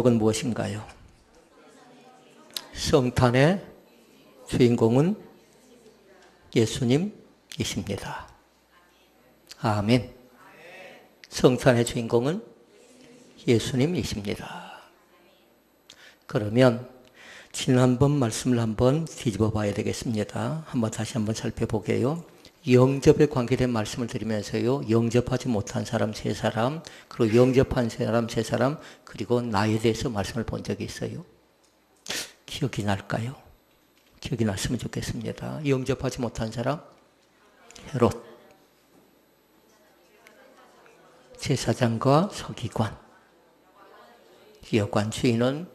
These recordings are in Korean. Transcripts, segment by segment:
은 무엇인가요? 성탄의 주인공은 예수님이십니다. 아멘. 성탄의 주인공은 예수님이십니다. 그러면 지난번 말씀을 한번 뒤집어 봐야 되겠습니다. 한번 다시 한번 살펴보게요. 영접에 관계된 말씀을 드리면서요. 영접하지 못한 사람 세 사람, 그리고 영접한 사람 세 사람, 그리고 나에 대해서 말씀을 본 적이 있어요. 기억이 날까요? 기억이 났으면 좋겠습니다. 영접하지 못한 사람, 헤롯. 제사장과 서기관, 여관 주인은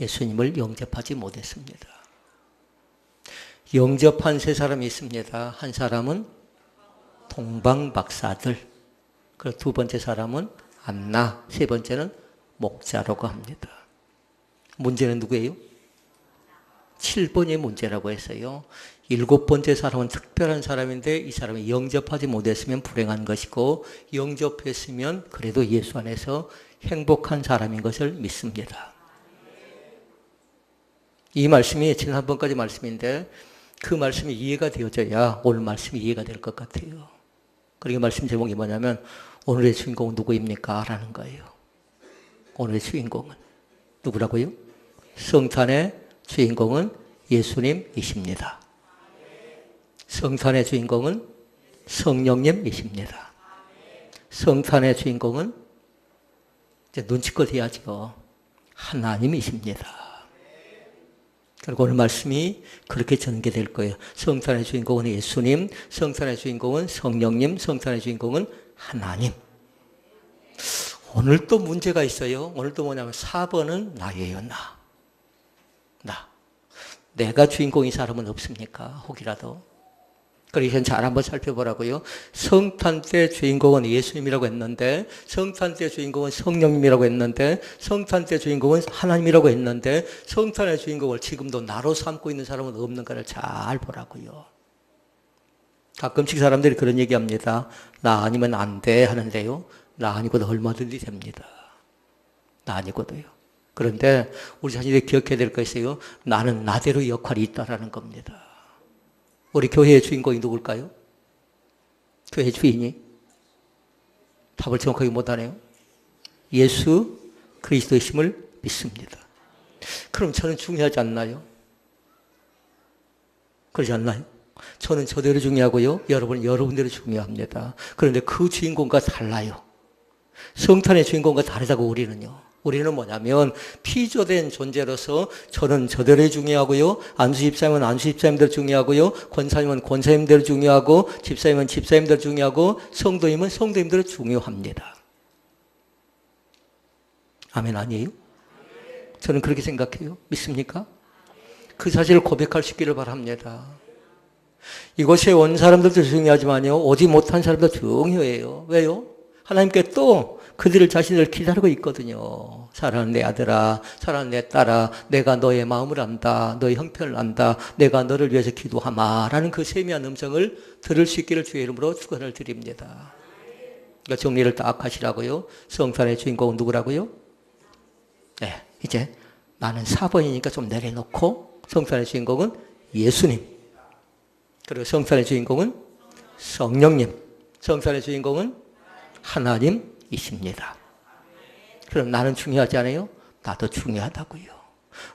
예수님을 영접하지 못했습니다. 영접한 세 사람이 있습니다. 한 사람은 동방 박사들. 그리고 두 번째 사람은 안나. 세 번째는 목자라고 합니다. 문제는 누구예요? 7번의 문제라고 했어요. 일곱 번째 사람은 특별한 사람인데 이 사람이 영접하지 못했으면 불행한 것이고 영접했으면 그래도 예수 안에서 행복한 사람인 것을 믿습니다. 이 말씀이 지난번까지 말씀인데 그 말씀이 이해가 되어져야 오늘 말씀이 이해가 될 것 같아요. 그리고 말씀 제목이 뭐냐면 오늘의 주인공은 누구입니까? 라는 거예요. 오늘의 주인공은 누구라고요? 성탄의 주인공은 예수님이십니다. 성탄의 주인공은 성령님이십니다. 성탄의 주인공은 이제 눈치껏 해야죠. 하나님이십니다. 그리고 오늘 말씀이 그렇게 전개될 거예요. 성탄의 주인공은 예수님, 성탄의 주인공은 성령님, 성탄의 주인공은 하나님. 오늘 또 문제가 있어요. 오늘 또 뭐냐면 4번은 나예요, 나. 나. 내가 주인공인 사람은 없습니까? 혹이라도. 그래서 잘 한번 살펴보라고요. 성탄 때 주인공은 예수님이라고 했는데, 성탄 때 주인공은 성령님이라고 했는데, 성탄 때 주인공은 하나님이라고 했는데, 성탄의 주인공을 지금도 나로 삼고 있는 사람은 없는가를 잘 보라고요. 가끔씩 사람들이 그런 얘기 합니다. 나 아니면 안 돼 하는데요. 나 아니고도 얼마든지 됩니다. 나 아니고도요. 그런데 우리 자신이 기억해야 될 것이요. 나는 나대로 역할이 있다라는 겁니다. 우리 교회의 주인공이 누굴까요? 교회 주인이? 답을 정확하게 못하네요. 예수 그리스도이심을 믿습니다. 그럼 저는 중요하지 않나요? 그러지 않나요? 저는 저대로 중요하고요. 여러분은 여러분대로 중요합니다. 그런데 그 주인공과 달라요. 성탄의 주인공과 다르다고 우리는요. 우리는 뭐냐면 피조된 존재로서 저는 저대로 중요하고요. 안수 집사님은 안수 집사님들 중요하고요. 권사님은 권사님들 중요하고 집사님은 집사님들 중요하고 성도님은 성도님들 중요합니다. 아멘 아니에요? 저는 그렇게 생각해요. 믿습니까? 그 사실을 고백할 수 있기를 바랍니다. 이곳에 온 사람들도 중요하지만요. 오지 못한 사람도 중요해요. 왜요? 하나님께 또 그들을 자신을 기다리고 있거든요. 사랑하는 내 아들아, 사랑하는 내 딸아, 내가 너의 마음을 안다. 너의 형편을 안다. 내가 너를 위해서 기도하마. 라는 그 세미한 음성을 들을 수 있기를 주의 이름으로 축원을 드립니다. 그러니까 정리를 딱 하시라고요. 성탄의 주인공은 누구라고요? 네, 이제 나는 4번이니까 좀 내려놓고 성탄의 주인공은 예수님. 그리고 성탄의 주인공은 성령님. 성탄의 주인공은 하나님 이십니다. 그럼 나는 중요하지 않아요? 나도 중요하다고요.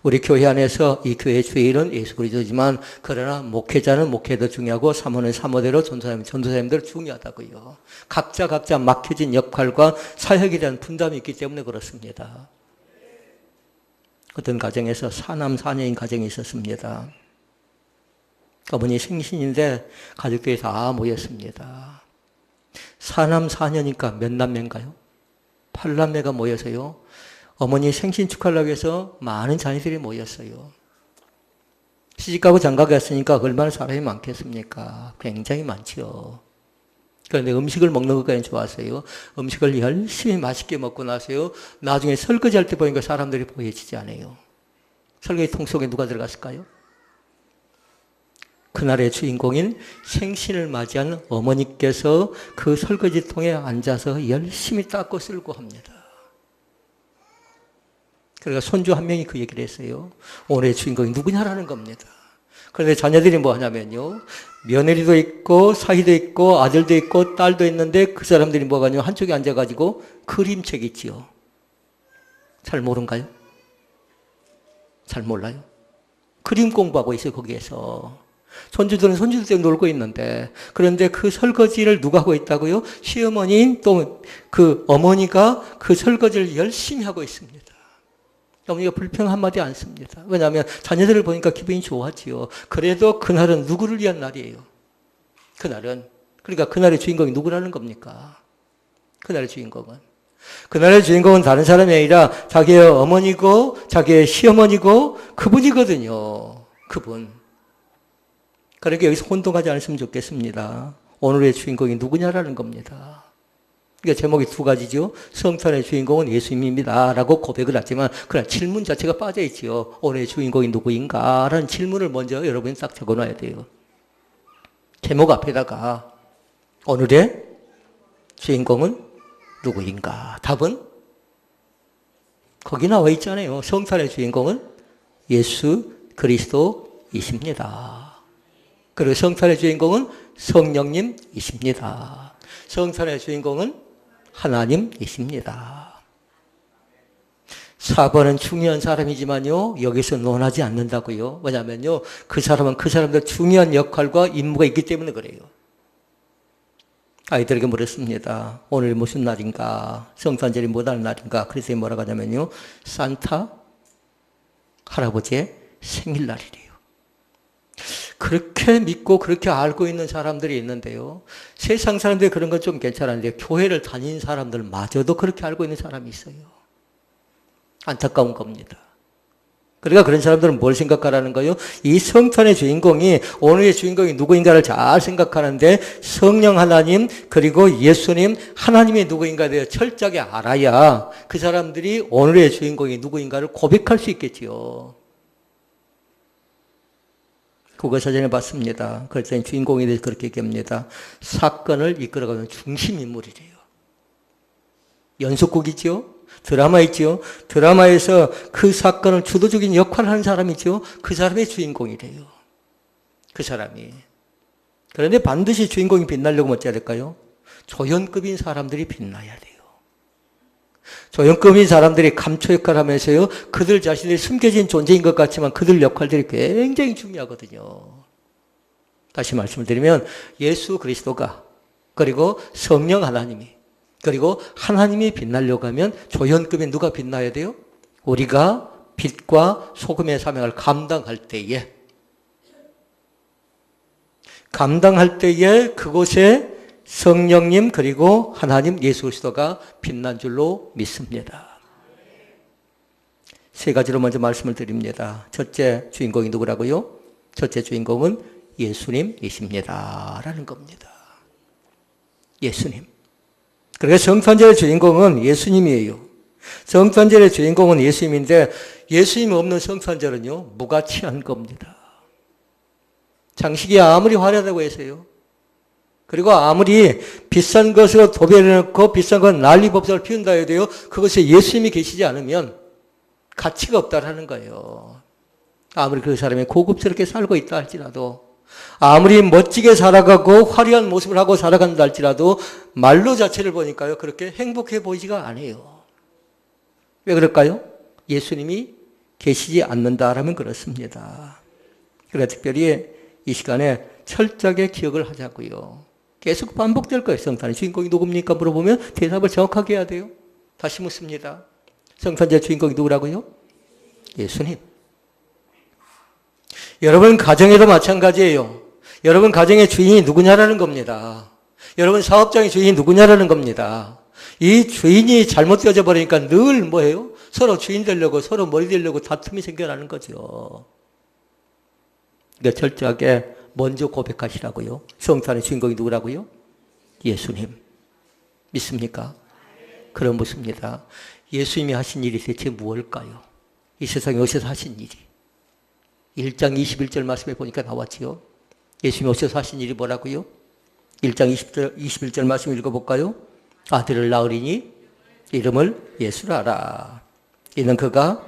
우리 교회 안에서 이 교회 주일은 예수 그리스도지만 그러나 목회자는 목회도 중요하고 사모는 사모대로 전도사님 전도사님들 중요하다고요. 각자 각자 막혀진 역할과 사역에 대한 분담이 있기 때문에 그렇습니다. 어떤 가정에서 사남 사녀인 가정이 있었습니다. 어머니 생신인데 가족들이 다 모였습니다. 사남 사녀니까 몇 남매인가요? 8남매가 모여서요. 어머니 생신 축하하려고 해서 많은 자녀들이 모였어요. 시집가고 장가가 갔으니까 얼마나 사람이 많겠습니까? 굉장히 많죠. 그런데 음식을 먹는 것까지 좋았어요. 음식을 열심히 맛있게 먹고 나서요. 나중에 설거지 할 때 보니까 사람들이 보여지지 않아요. 설거지 통 속에 누가 들어갔을까요? 그날의 주인공인 생신을 맞이한 어머니께서 그 설거지통에 앉아서 열심히 닦고 쓸고 합니다. 그러니까 손주 한 명이 그 얘기를 했어요. 오늘의 주인공이 누구냐라는 겁니다. 그런데 자녀들이 뭐 하냐면요. 며느리도 있고, 사위도 있고, 아들도 있고, 딸도 있는데 그 사람들이 뭐가 하냐면 한쪽에 앉아가지고 그림책 있지요. 잘 모른가요? 잘 몰라요. 그림 공부하고 있어요, 거기에서. 손주들은 손주들 때 놀고 있는데, 그런데 그 설거지를 누가 하고 있다고요? 시어머니인 또 그 어머니가 그 설거지를 열심히 하고 있습니다. 어머니가 불평 한마디 안 씁니다. 왜냐하면 자녀들을 보니까 기분이 좋았지요. 그래도 그날은 누구를 위한 날이에요. 그날은. 그러니까 그날의 주인공이 누구라는 겁니까? 그날의 주인공은. 그날의 주인공은 다른 사람이 아니라 자기의 어머니고 자기의 시어머니고 그분이거든요. 그분. 그러니까 여기서 혼동하지 않으면 좋겠습니다. 오늘의 주인공이 누구냐라는 겁니다. 그러니까 제목이 두 가지죠. 성탄의 주인공은 예수님입니다. 라고 고백을 했지만, 그냥 질문 자체가 빠져있지요. 오늘의 주인공이 누구인가? 라는 질문을 먼저 여러분이 딱 적어 놔야 돼요. 제목 앞에다가, 오늘의 주인공은 누구인가? 답은? 거기 나와 있잖아요. 성탄의 주인공은 예수 그리스도이십니다. 그리고 성탄의 주인공은 성령님이십니다. 성탄의 주인공은 하나님이십니다. 4번은 중요한 사람이지만요, 여기서 논하지 않는다고요. 왜냐면요, 그 사람은 그 사람들 중요한 역할과 임무가 있기 때문에 그래요. 아이들에게 물었습니다. 오늘 무슨 날인가? 성탄절이 뭐하는 날인가? 그래서 뭐라고 하냐면요, 산타 할아버지의 생일날이래요. 그렇게 믿고 그렇게 알고 있는 사람들이 있는데요. 세상 사람들이 그런 건 좀 괜찮은데 교회를 다닌 사람들마저도 그렇게 알고 있는 사람이 있어요. 안타까운 겁니다. 그러니까 그런 사람들은 뭘 생각하라는 거예요? 이 성탄의 주인공이 오늘의 주인공이 누구인가를 잘 생각하는데 성령 하나님 그리고 예수님 하나님이 누구인가에 대해 철저하게 알아야 그 사람들이 오늘의 주인공이 누구인가를 고백할 수 있겠지요. 국어 사전에 봤습니다. 그래서 주인공에 대해서 그렇게 얘기합니다. 사건을 이끌어가는 중심인물이래요. 연속곡이죠? 드라마 있죠? 드라마에서 그 사건을 주도적인 역할을 하는 사람이죠? 그 사람의 주인공이래요. 그 사람이. 그런데 반드시 주인공이 빛나려면 어찌해야 될까요? 조연급인 사람들이 빛나야 돼요. 조연급인 사람들이 감초 역할을 하면서요, 그들 자신들이 숨겨진 존재인 것 같지만 그들 역할들이 굉장히 중요하거든요. 다시 말씀을 드리면 예수 그리스도가 그리고 성령 하나님이 그리고 하나님이 빛나려고 하면 조연급인 누가 빛나야 돼요? 우리가 빛과 소금의 사명을 감당할 때에 감당할 때에 그곳에 성령님 그리고 하나님 예수 그리스도가 빛난 줄로 믿습니다. 세 가지로 먼저 말씀을 드립니다. 첫째 주인공이 누구라고요? 첫째 주인공은 예수님이십니다. 라는 겁니다. 예수님. 그래서 성탄절의 주인공은 예수님이에요. 성탄절의 주인공은 예수님인데 예수님 없는 성탄절은요, 무가치한 겁니다. 장식이 아무리 화려하다고 해서요. 그리고 아무리 비싼 것으로 도배해놓고 비싼 건 난리법석을 피운다 해도요, 그것에 예수님이 계시지 않으면 가치가 없다라는 거예요. 아무리 그 사람이 고급스럽게 살고 있다 할지라도, 아무리 멋지게 살아가고 화려한 모습을 하고 살아간다 할지라도, 말로 자체를 보니까요, 그렇게 행복해 보이지가 않아요. 왜 그럴까요? 예수님이 계시지 않는다라면 그렇습니다. 그래서 특별히 이 시간에 철저하게 기억을 하자고요. 계속 반복될 거예요. 성탄의 주인공이 누굽니까? 물어보면 대답을 정확하게 해야 돼요. 다시 묻습니다. 성탄절 주인공이 누구라고요? 예수님. 여러분 가정에도 마찬가지예요. 여러분 가정의 주인이 누구냐라는 겁니다. 여러분 사업장의 주인이 누구냐라는 겁니다. 이 주인이 잘못되어져 버리니까 늘 뭐예요? 서로 주인 되려고 서로 머리 되려고 다툼이 생겨나는 거죠. 그러니까 철저하게 먼저 고백하시라고요. 성탄의 주인공이 누구라고요? 예수님. 믿습니까? 그런 모습입니다. 예수님이 하신 일이 대체 무엇일까요? 이 세상에 오셔서 하신 일이. 1장 21절 말씀에 보니까 나왔지요. 예수님이 오셔서 하신 일이 뭐라고요? 1장 20절, 21절 말씀 읽어볼까요? 아들을 낳으리니 이름을 예수라라. 이는 그가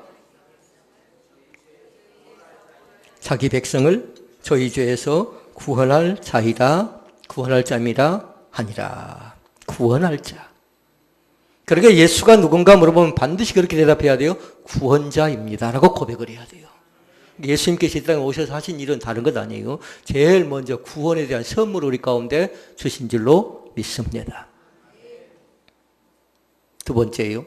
자기 백성을 저희 죄에서 구원할 자이다, 구원할 자입니다, 아니라 구원할 자. 그러니까 예수가 누군가 물어보면 반드시 그렇게 대답해야 돼요. 구원자입니다라고 고백을 해야 돼요. 예수님께서 이 땅에 오셔서 하신 일은 다른 것 아니에요. 제일 먼저 구원에 대한 선물을 우리 가운데 주신 줄로 믿습니다. 두 번째요.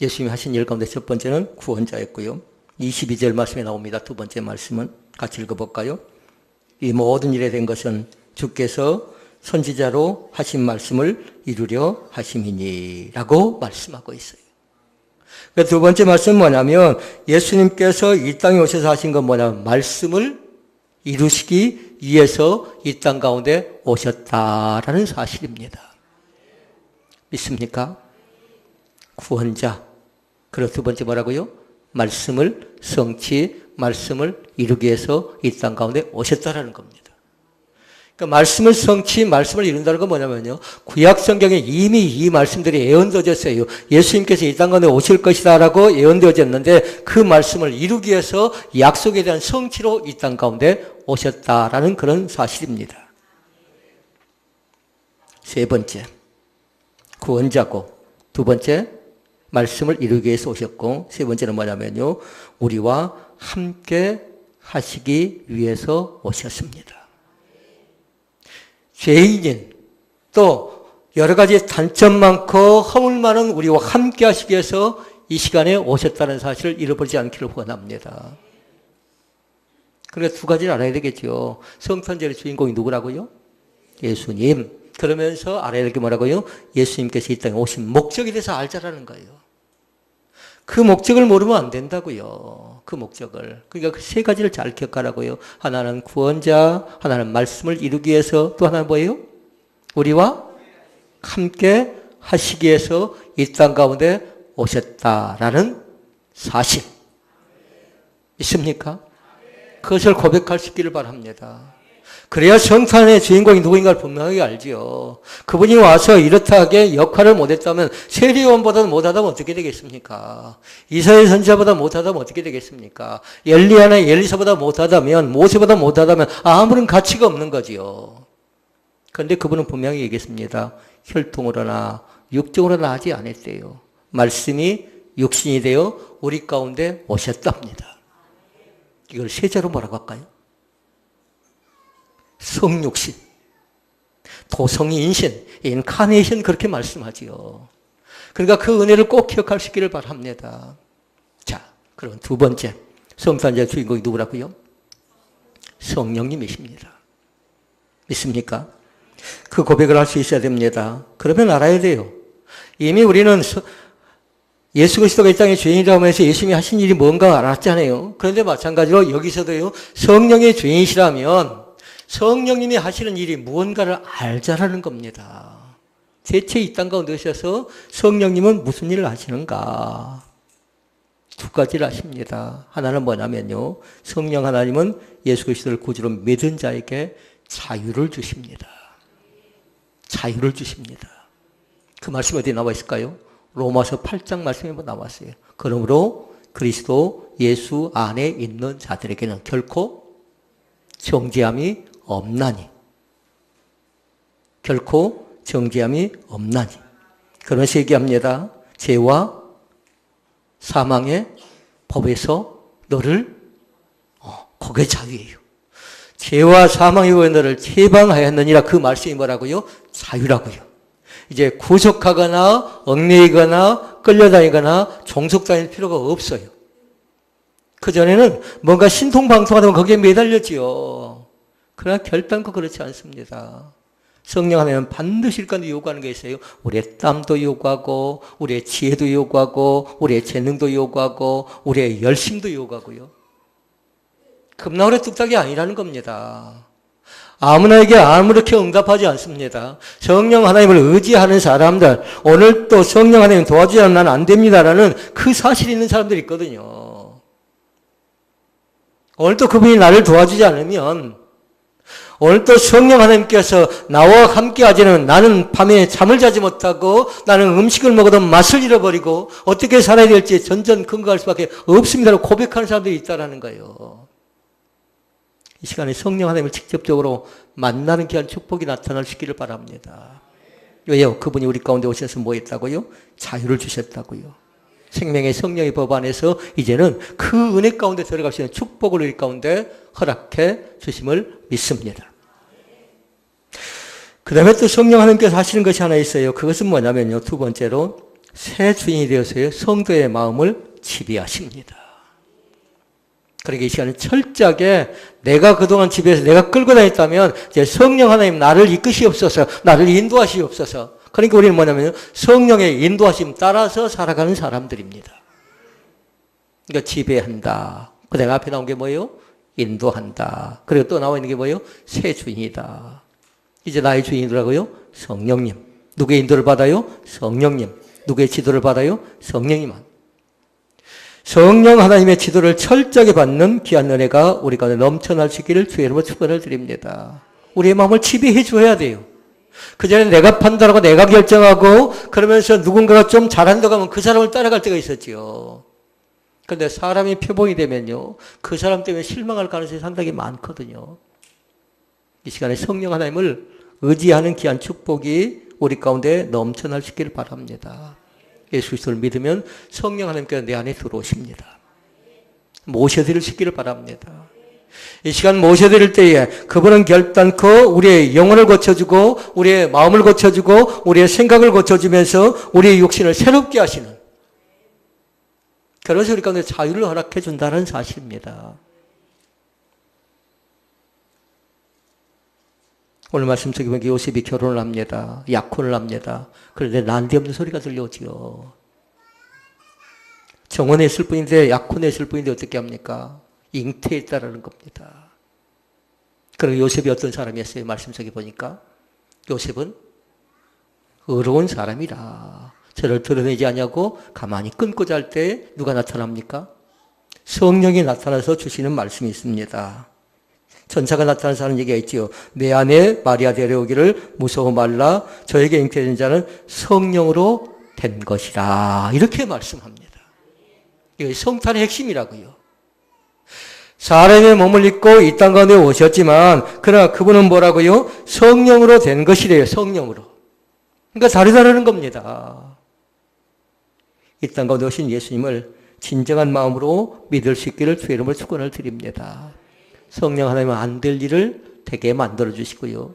예수님이 하신 일 가운데 첫 번째는 구원자였고요. 22절 말씀에 나옵니다. 두 번째 말씀은 같이 읽어볼까요? 이 모든 일에 된 것은 주께서 선지자로 하신 말씀을 이루려 하심이니라고 말씀하고 있어요. 그러니까 두 번째 말씀은 뭐냐면 예수님께서 이 땅에 오셔서 하신 건 뭐냐면 말씀을 이루시기 위해서 이 땅 가운데 오셨다라는 사실입니다. 믿습니까? 구원자. 그리고 두 번째 뭐라고요? 말씀을 성취, 말씀을 이루기 위해서 이 땅 가운데 오셨다라는 겁니다. 그러니까 말씀을 성취, 말씀을 이룬다는 건 뭐냐면요. 구약 성경에 이미 이 말씀들이 예언되어졌어요. 예수님께서 이 땅 가운데 오실 것이다라고 예언되어졌는데 그 말씀을 이루기 위해서 약속에 대한 성취로 이 땅 가운데 오셨다라는 그런 사실입니다. 세 번째, 구원자고 두 번째, 말씀을 이루기 위해서 오셨고 세 번째는 뭐냐면요. 우리와 함께 하시기 위해서 오셨습니다. 죄인인 또 여러 가지 단점 많고 허물 많은 우리와 함께 하시기 위해서 이 시간에 오셨다는 사실을 잃어버리지 않기를 원합니다. 그러니까 두 가지를 알아야 되겠죠. 성탄절의 주인공이 누구라고요? 예수님. 그러면서 알아야 될 게 뭐라고요? 예수님께서 이 땅에 오신 목적에 대해서 알자라는 거예요. 그 목적을 모르면 안 된다고요. 그 목적을. 그러니까 그 세 가지를 잘 기억하라고요. 하나는 구원자, 하나는 말씀을 이루기 위해서, 또 하나는 뭐예요? 우리와 함께 하시기 위해서 이 땅 가운데 오셨다라는 사실. 있습니까? 그것을 고백할 수 있기를 바랍니다. 그래야 성탄의 주인공이 누구인가를 분명하게 알지요. 그분이 와서 이렇다하게 역할을 못했다면 세리원보다 못하다면 어떻게 되겠습니까? 이사의 선지자보다 못하다면 어떻게 되겠습니까? 엘리야나 엘리사보다 못하다면 모세보다 못하다면 아무런 가치가 없는 거지요. 그런데 그분은 분명히 얘기했습니다. 혈통으로나 육적으로나 하지 않았대요. 말씀이 육신이 되어 우리 가운데 오셨답니다. 이걸 세자로 뭐라고 할까요? 성육신, 도성이 인신, 인카네이션 그렇게 말씀하지요. 그러니까 그 은혜를 꼭 있기를 바랍니다. 자, 그럼 두 번째 성탄절 주인공이 누구라고요? 성령님이십니다. 믿습니까? 그 고백을 할 수 있어야 됩니다. 그러면 알아야 돼요. 이미 우리는 예수 그리스도가 이 땅의 죄인이라고 해서 예수님이 하신 일이 뭔가 알았잖아요. 그런데 마찬가지로 여기서도요. 성령의 죄인이시라면 성령님이 하시는 일이 무언가를 알자라는 겁니다. 대체 이 땅 가운데 오셔서 성령님은 무슨 일을 하시는가? 두 가지를 하십니다. 하나는 뭐냐면요. 성령 하나님은 예수 그리스도를 구주로 믿은 자에게 자유를 주십니다. 자유를 주십니다. 그 말씀 어디 나와 있을까요? 로마서 8장 말씀에 뭐 나왔어요. 그러므로 그리스도 예수 안에 있는 자들에게는 결코 정죄함이 없나니. 결코 정죄함이 없나니. 그러면서 얘기합니다. 죄와 사망의 법에서 너를 어, 그게 자유예요. 죄와 사망의 법에 너를 해방하였느니라 그 말씀이 뭐라고요? 자유라고요. 이제 구속하거나 얽매이거나 끌려다니거나 종속다닐 필요가 없어요. 그전에는 뭔가 신통방통하다면 거기에 매달렸지요. 그러나 결단코 그렇지 않습니다. 성령 하나님은 반드시 일간도 요구하는 게 있어요. 우리의 땀도 요구하고, 우리의 지혜도 요구하고, 우리의 재능도 요구하고, 우리의 열심도 요구하고요. 금나물의 뚝딱이 아니라는 겁니다. 아무나에게 아무렇게 응답하지 않습니다. 성령 하나님을 의지하는 사람들, 오늘 또 성령 하나님 도와주지 않으면 안 됩니다라는 그 사실이 있는 사람들이 있거든요. 오늘 또 그분이 나를 도와주지 않으면, 오늘 또 성령 하나님께서 나와 함께 하지는 나는 밤에 잠을 자지 못하고 나는 음식을 먹어도 맛을 잃어버리고 어떻게 살아야 될지 전전 근거할 수밖에 없습니다라고 고백하는 사람들이 있다라는 거예요. 이 시간에 성령 하나님을 직접적으로 만나는 귀한 축복이 나타날 수 있기를 바랍니다. 왜요? 그분이 우리 가운데 오셔서 뭐 했다고요? 자유를 주셨다고요. 생명의 성령의 법 안에서 이제는 그 은혜 가운데 들어갈 수 있는 축복을 우리 가운데 허락해 주심을 믿습니다. 그 다음에 또 성령 하나님께서 하시는 것이 하나 있어요. 그것은 뭐냐면요. 두 번째로 새 주인이 되어서요. 성도의 마음을 지배하십니다. 그러니까 이 시간에 철저하게 내가 그동안 집에서 내가 끌고 다녔다면 이제 성령 하나님 나를 이끄시옵소서, 나를 인도하시옵소서. 그러니까 우리는 뭐냐면 성령의 인도하심 따라서 살아가는 사람들입니다. 그러니까 지배한다. 그 다음에 앞에 나온 게 뭐예요? 인도한다. 그리고 또 나와 있는 게 뭐예요? 새 주인이다. 이제 나의 주인이라고요? 성령님. 누구의 인도를 받아요? 성령님. 누구의 지도를 받아요? 성령님만. 성령 하나님의 지도를 철저하게 받는 귀한 은혜가 우리 가운데 넘쳐날 수 있기를 주의 이름으로 축원을 드립니다. 우리의 마음을 지배해 줘야 돼요. 그 전에 내가 판단하고 내가 결정하고 그러면서 누군가가 좀 잘한다고 하면 그 사람을 따라갈 때가 있었지요. 그런데 사람이 표본이 되면요. 그 사람 때문에 실망할 가능성이 상당히 많거든요. 이 시간에 성령 하나님을 의지하는 귀한 축복이 우리 가운데 넘쳐날 수 있기를 바랍니다. 예수 그리스도를 믿으면 성령 하나님께서 내 안에 들어오십니다. 모셔드릴 수 있기를 바랍니다. 이 시간 모셔드릴 때에 그분은 결단코 우리의 영혼을 고쳐주고 우리의 마음을 고쳐주고 우리의 생각을 고쳐주면서 우리의 육신을 새롭게 하시는 그래서 우리 가운데 자유를 허락해 준다는 사실입니다. 오늘 말씀 속에 보면 요셉이 결혼을 합니다. 약혼을 합니다. 그런데 난데없는 소리가 들려오지요. 정원했을 뿐인데 약혼했을 뿐인데 어떻게 합니까? 잉태했다라는 겁니다. 그리고 요셉이 어떤 사람이었어요? 말씀 속에 보니까 요셉은 의로운 사람이라 저를 드러내지 않냐고 가만히 끊고 잘 때 누가 나타납니까? 성령이 나타나서 주시는 말씀이 있습니다. 전사가 나타나서 얘기가 있지요. 내 안에 마리아 데려오기를 무서워 말라. 저에게 잉태된 자는 성령으로 된 것이라. 이렇게 말씀합니다. 이게 성탄의 핵심이라고요. 사람의 몸을 입고 이 땅 가운데 오셨지만, 그러나 그분은 뭐라고요? 성령으로 된 것이래요, 성령으로. 그러니까 다르다는 겁니다. 이 땅 가운데 오신 예수님을 진정한 마음으로 믿을 수 있기를 주의 이름을 축원을 드립니다. 성령 하나님은 안 될 일을 되게 만들어 주시고요.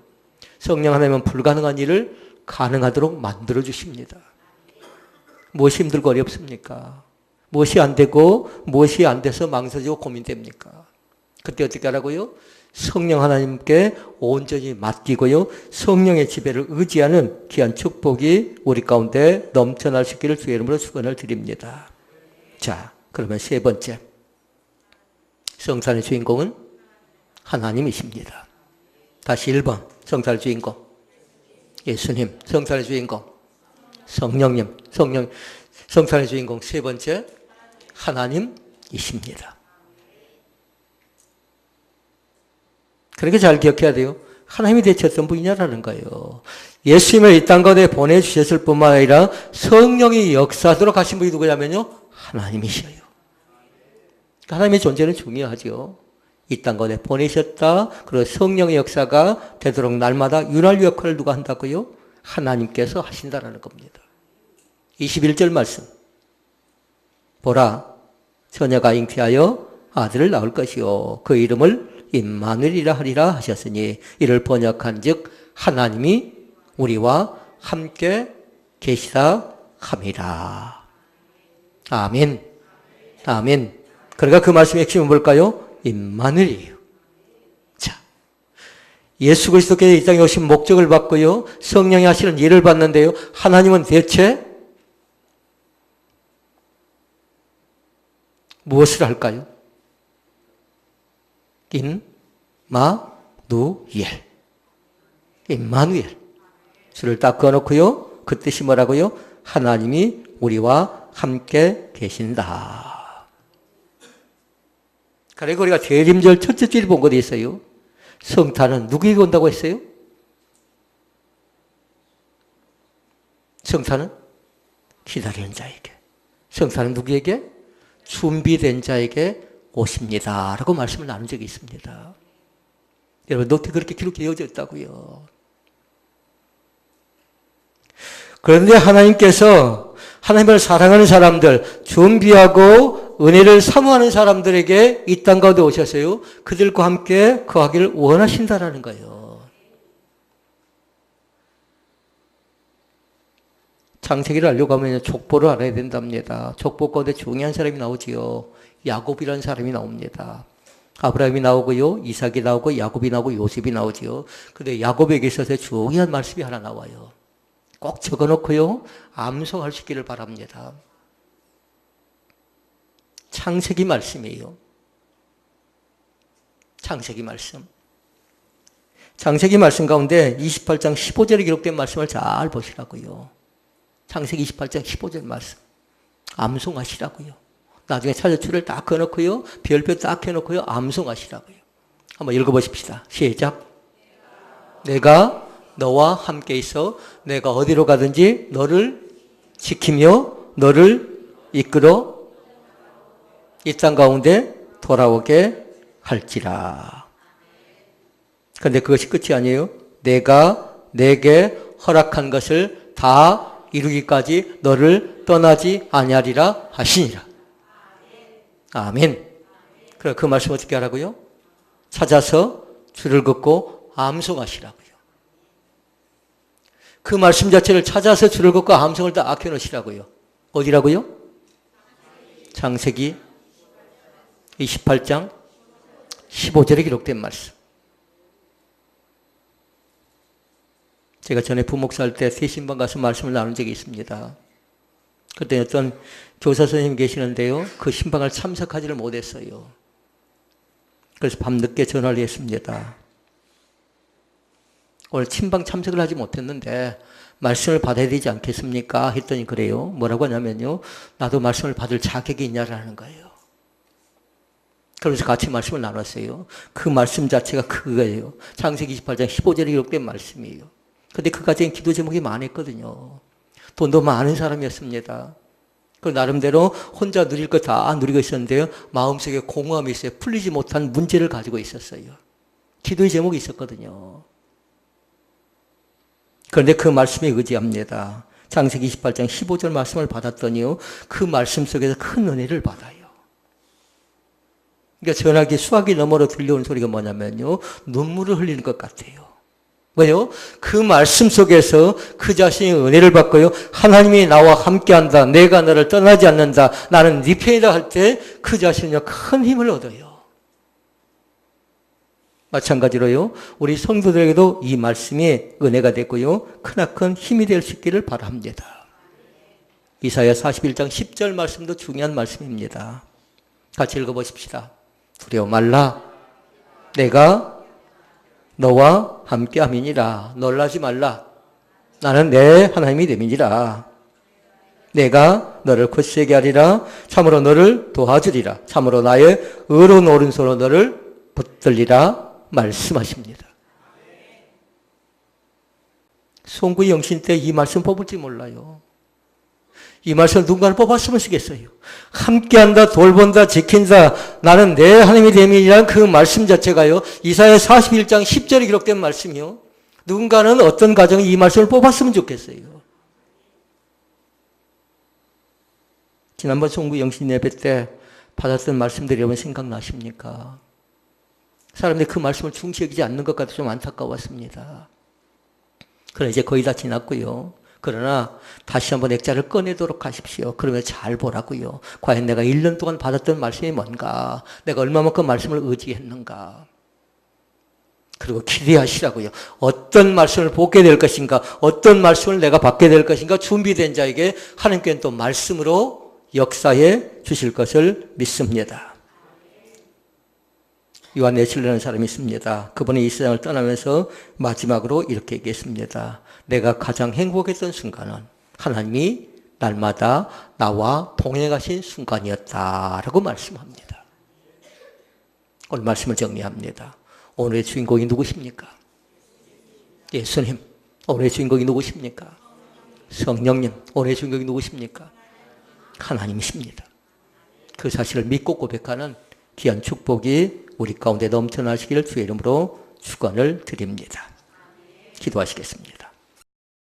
성령 하나님은 불가능한 일을 가능하도록 만들어 주십니다. 무엇이 힘들고 어렵습니까? 무엇이 안 되고 무엇이 안 돼서 망설이고 고민됩니까? 그때 어떻게 하라고요? 성령 하나님께 온전히 맡기고요. 성령의 지배를 의지하는 귀한 축복이 우리 가운데 넘쳐날 수 있기를 주의 이름으로 축원을 드립니다. 자, 그러면 세 번째. 성탄의 주인공은 하나님이십니다. 다시 1번 성탄의 주인공 예수님 성탄의 주인공 성령님 성령 성탄의 주인공 세 번째 하나님이십니다. 그렇게 잘 기억해야 돼요. 하나님이 대체 어떤 분이냐라는 거예요. 예수님을 이 땅 가운데 보내주셨을 뿐만 아니라 성령이 역사하도록 하신 분이 누구냐면요. 하나님이셔요. 하나님의 존재는 중요하죠. 이 땅 가운데 보내셨다. 그리고 성령의 역사가 되도록 날마다 윤활 역할을 누가 한다고요? 하나님께서 하신다라는 겁니다. 21절 말씀. 보라, 처녀가 잉태하여 아들을 낳을 것이요. 그 이름을 임마누이라 하리라 하셨으니 이를 번역한 즉 하나님이 우리와 함께 계시다 함이라. 아멘. 아멘. 그러니까 그 말씀의 핵심은 뭘까요? 임마누이에요. 자, 예수 그리스도께서 이 땅에 오신 목적을 받고요. 성령이 하시는 일을 받는데요. 하나님은 대체 무엇을 할까요? 임마누 엘. 임마누엘. 줄을 딱 그어놓고요. 그 뜻이 뭐라고요? 하나님이 우리와 함께 계신다. 그리고 우리가 대림절 첫째 주일 본 것이 있어요. 성탄은 누구에게 온다고 했어요? 성탄은 기다리는 자에게. 성탄은 누구에게? 준비된 자에게 오십니다. 라고 말씀을 나눈 적이 있습니다. 여러분, 노트 그렇게 기록되어져 있다고요. 그런데 하나님께서 하나님을 사랑하는 사람들, 준비하고 은혜를 사모하는 사람들에게 이 땅 가운데 오셨어요. 그들과 함께 거하기를 원하신다라는 거예요. 창세기를 알려고 하면 족보를 알아야 된답니다. 족보 가운데 중요한 사람이 나오지요. 야곱이라는 사람이 나옵니다. 아브라함이 나오고요, 이삭이 나오고, 야곱이 나오고, 요셉이 나오지요. 근데 야곱에게 있어서 중요한 말씀이 하나 나와요. 꼭 적어 놓고요, 암송할 수 있기를 바랍니다. 창세기 말씀이에요. 창세기 말씀. 창세기 말씀 가운데 28장 15절에 기록된 말씀을 잘 보시라고요. 창세기 28장 15절 말씀. 암송하시라고요. 나중에 찾아줄을 딱 꺼놓고요. 별표 딱 해놓고요. 암송하시라고요. 한번 읽어보십시다. 시작. 내가 너와 함께 있어 내가 어디로 가든지 너를 지키며 너를 이끌어 이 땅 가운데 돌아오게 할지라. 그런데 그것이 끝이 아니에요. 내가 내게 허락한 것을 다 이루기까지 너를 떠나지 아니하리라 하시니라. 아멘. 그럼 그 말씀 어떻게 하라고요? 찾아서 줄을 긋고 암송하시라고요. 그 말씀 자체를 찾아서 줄을 긋고 암송을 다 아껴놓으시라고요. 어디라고요? 창세기 28장 15절에 기록된 말씀. 제가 전에 부목사 할 때 세신방 가서 말씀을 나눈 적이 있습니다. 그때 어떤 교사 선생님 계시는데요. 그 신방을 참석하지를 못했어요. 그래서 밤늦게 전화를 했습니다. 오늘 친방 참석을 하지 못했는데 말씀을 받아야 되지 않겠습니까? 했더니 그래요. 뭐라고 하냐면요. 나도 말씀을 받을 자격이 있냐라는 거예요. 그러면서 같이 말씀을 나눴어요. 그 말씀 자체가 그거예요. 창세기 28장 15절에 기록된 말씀이에요. 근데 그 가정에 기도 제목이 많았거든요. 돈도 많은 사람이었습니다. 그 나름대로 혼자 누릴 거 다 누리고 있었는데요. 마음속에 공허함이 있어요. 풀리지 못한 문제를 가지고 있었어요. 기도의 제목이 있었거든요. 그런데 그 말씀에 의지합니다. 창세기 28장 15절 말씀을 받았더니요. 그 말씀 속에서 큰 은혜를 받아요. 그러니까 전화기 수화기 너머로 들려오는 소리가 뭐냐면요. 눈물을 흘리는 것 같아요. 왜요? 그 말씀 속에서 그 자신이 은혜를 받고요. 하나님이 나와 함께한다. 내가 너를 떠나지 않는다. 나는 네 편이다 할 때 그 자신이 큰 힘을 얻어요. 마찬가지로요. 우리 성도들에게도 이 말씀이 은혜가 됐고요. 크나큰 힘이 될 수 있기를 바랍니다. 이사야 41장 10절 말씀도 중요한 말씀입니다. 같이 읽어보십시다. 두려워 말라. 내가 너와 함께 함이니라. 놀라지 말라. 나는 내 하나님이 됨이니라. 내가 너를 굳세게 하리라. 참으로 너를 도와주리라. 참으로 나의 의로운 오른손으로 너를 붙들리라. 말씀하십니다. 송구 영신 때 이 말씀 뽑을지 몰라요. 이 말씀을 누군가를 뽑았으면 쓰겠어요. 함께한다, 돌본다, 지킨다, 나는 내 하나님이 됨이라는 그 말씀 자체가요, 이사야 41장 10절에 기록된 말씀이요. 누군가는 어떤 가정이 이 말씀을 뽑았으면 좋겠어요. 지난번 송구 영신 예배 때 받았던 말씀들이 여러분 생각나십니까? 사람들이 그 말씀을 중시 여기지 않는 것 같아서 좀 안타까웠습니다. 그러나 이제 거의 다 지났고요. 그러나 다시 한번 액자를 꺼내도록 하십시오. 그러면 잘 보라고요. 과연 내가 1년 동안 받았던 말씀이 뭔가? 내가 얼마만큼 말씀을 의지했는가? 그리고 기대하시라고요. 어떤 말씀을 보게 될 것인가? 어떤 말씀을 내가 받게 될 것인가? 준비된 자에게 하나님께는 또 말씀으로 역사해 주실 것을 믿습니다. 요한 네실라는 사람이 있습니다. 그분이 이 세상을 떠나면서 마지막으로 이렇게 얘기했습니다. 내가 가장 행복했던 순간은 하나님이 날마다 나와 동행하신 순간이었다라고 말씀합니다. 오늘 말씀을 정리합니다. 오늘의 주인공이 누구십니까? 예수님. 오늘의 주인공이 누구십니까? 성령님. 오늘의 주인공이 누구십니까? 하나님이십니다. 그 사실을 믿고 고백하는 귀한 축복이 우리 가운데 넘쳐나시기를 주의 이름으로 축원을 드립니다. 기도하시겠습니다.